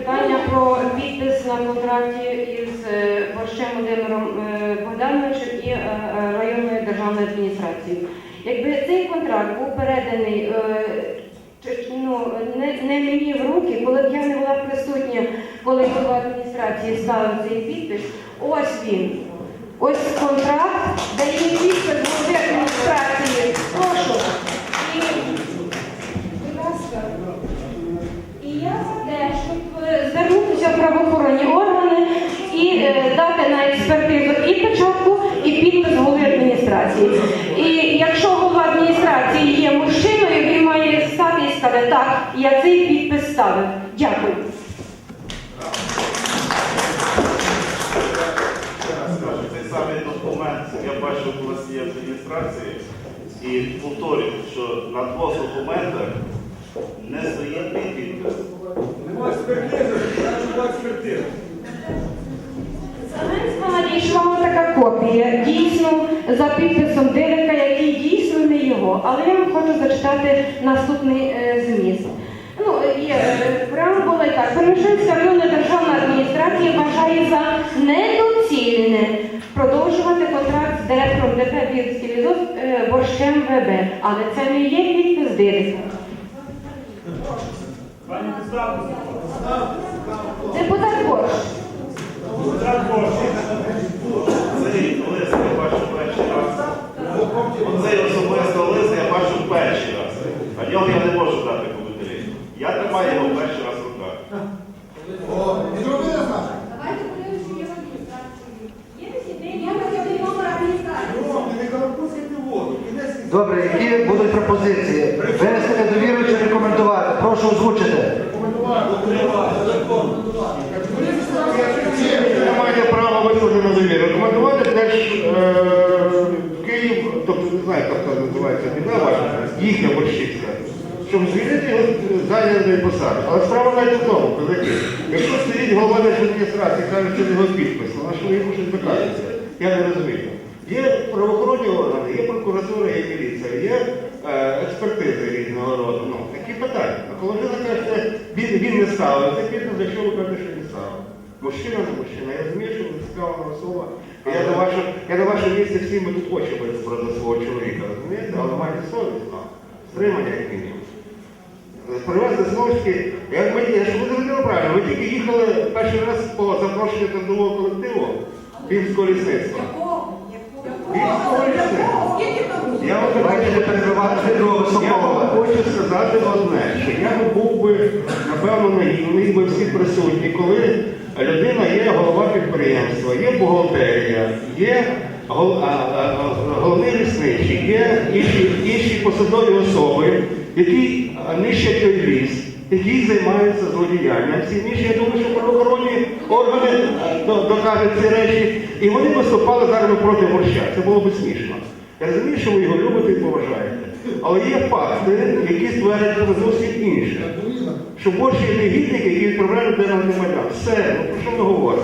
питання про підпис на контракті із е, Борщем Володимиром е, Богдановичем і е, районною державною адміністрацією. Якби цей контракт був переданий ну, не, не мені в руки, коли б я не була присутня, коли голова адміністрації ставив цей підпис, ось він. Ось контракт, де є підпис голови адміністрації. Прошу. І, будь ласка. І я за те, щоб е, звернутися в правоохоронні органи і е, дати на експертизу і печатку, і підпис голови адміністрації. І якщо голова адміністрації є мужчиною, він має і так, я цей підпис ставив. Дякую. Цей самий документ я бачив у вас є в адміністрації і повторюю, що на двох документах не стоїть мій підпис. Нема експертизи, значить нема експертизи. Зеленська надійшла така копія, дійсно за підписом Але я вам хочу зачитати наступний е, зміст. Ну, є е, преамбула і так. Перемишлянська районна державна адміністрація вважає за недоцільне продовжувати контракт з директором ДП Бірський е, Борщем ВБ. Але це не є підпис підставку. Депутат Борщ. Цей лист я бачу перший раз. Оцей особисто лист я бачу перший раз. А нього я не можу дати коментарі. Я тримаю його перший раз в руках. Давайте подивимося є в адміністрації. Є десь ідея, я номер адміністрації. Добре, які будуть пропозиції? Винести недовіру чи рекомендувати? Прошу озвучити. Я маю право висловити на довіру. Рекомендувати теж е, Київ, тобто не знаю, як це називається, біда ваша, їхня борщівська, щоб звільнити його з зайняної посади. Але справа навіть в тому, козаки. Якщо стоїть голова адміністрації, каже, що його підпис, ну, на що йому щось виказується? Я не розумію. Є правоохоронні органи, є прокуратура, є міліція, є е, експертизи різного роду. Ну, такі питання. А коли ви кажете, він, він не ставив, це підпис, якщо ви кажете, що він ставив. Мужчина не мужчина. Я розумію, що ви зацікавлена особа. Я до вашого, я до вашого місця всі ми тут хочемо про свого чоловіка, розумієте? Але майте совість, стримання як мінімум. Привезли знову ж таки, як ми, я ж ви зрозуміли правильно, ви тільки їхали перший раз по запрошенню трудового колективу Київського лісництва. Київського лісництва. Я вам не перебивати Петро я хочу сказати одне, що я би був би, напевно, наївний, би всі присутні, коли людина є голова підприємства, є бухгалтерія, є головний лісничий, є інші, посадові особи, які нищать той ліс, які займаються злодіянням. Всі інші, я думаю, що правоохоронні органи докажуть ці речі, і вони виступали зараз проти борща. Це було б смішно. Я розумію, що ви його любите і поважаєте. Але є факти, які стверджують зовсім інше. Що борщ є негідник, який відправляє людей на Майдан. Все, ну про що ми говоримо?